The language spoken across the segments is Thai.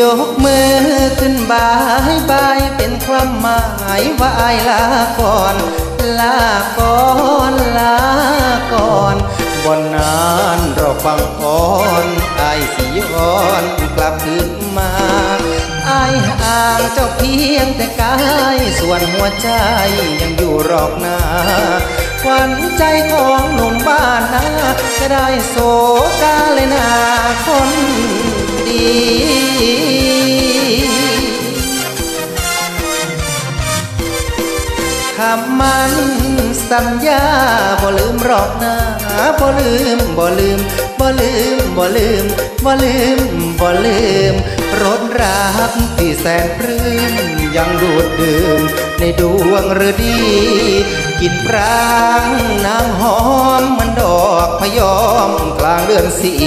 ยกมือขึ้นบายบายเป็นความหมายว่าอายลาก่อน ลาก่อนลาก่อนบนนานเราฟังอ่อนอายสิย้อนกลับคืนมาอายห่างเจ้าเพียงแต่กายส่วนหัวใจยังอยู่รอบหน้าขวัญใจของหนุ่มบ้านนาจะได้โศกาเลยนาคน คำมันสัญญาบ่ลืมรอบหน้าบ่ลืมบ่ลืมบ่ลืมบ่ลืมบ่ลืมบ่ลืมรสรักที่แสนปลื้มยังดูดดื่มในดวงฤดีกินปรางนางหอมมันดอกพยอมกลางเดือนสี่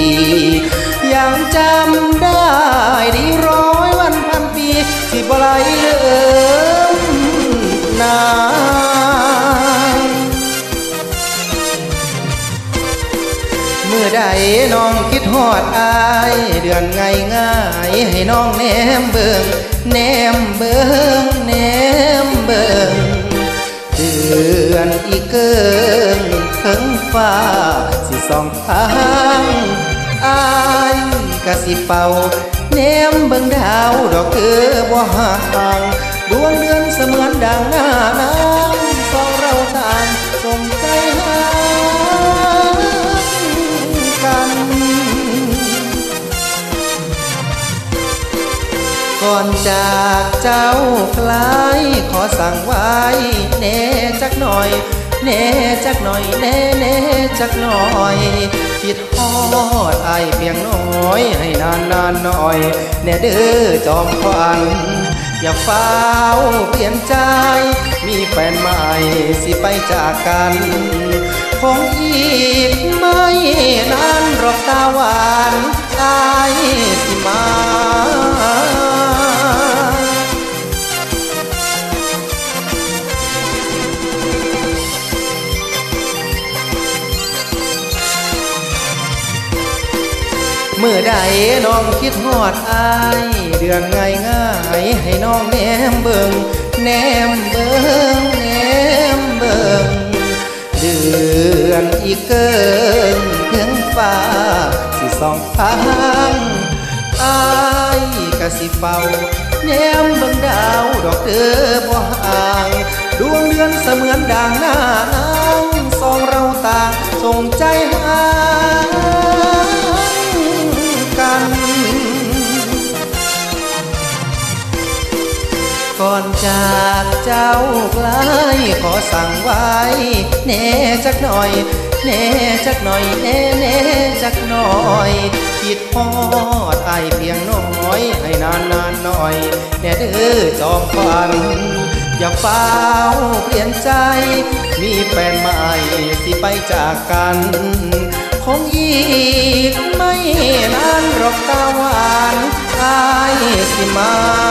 อดฮอดอายเดือนไงง่ายให้น้องแนมเบิงแนมเบิงแนมเบิงเดือนอีกเกิงถึงฟ้าสิสองทางอายกะสิเป่าแนมเบิงดาวดอกเกือบ่ห่างดวงเดือนเสมือนดังหน้าน้ำ ก่อนจากเจ้าคลายขอสั่งไว้แน่จักหน่อย แน่จักหน่อยแน่แน่จักหน่อย คิดฮอดไอเพียงน้อย ให้นานนานหน่อย แน่เด้อจอมควันอย่าเฝ้าเปลี่ยนใจ มีแฟนใหม่สิไปจากกันคงอีกไม่นานหรอกตาหวานอา มื่อใดน้องคิดฮอดอาย เดือนง่ายง่ายให้น้องแนมเบิงแนมเบิงแนมเบิงเดือนอีกเกินเพียงฟ้าสิสองทางอายกะสิเฝ้าแนมเบิงดาวดอกเดือบ่ห่างดวงเดือนเสมือนดังหน้านางสองเราต่างส่งใจหา อนจากเจ้าไกลขอสั่งไว้แน่จักหน่อยแน่จักหน่อยแน่แน่จักหน่อยคิดพอดไอเพียงน้อยให้นานนานหน่อยแน่เด้อจอมควันอย่าเฝ้าเปลี่ยนใจ มีแฟนใหม่สิไปจากกันคงอีกไม่นานหรอกตาหวานอายสิมา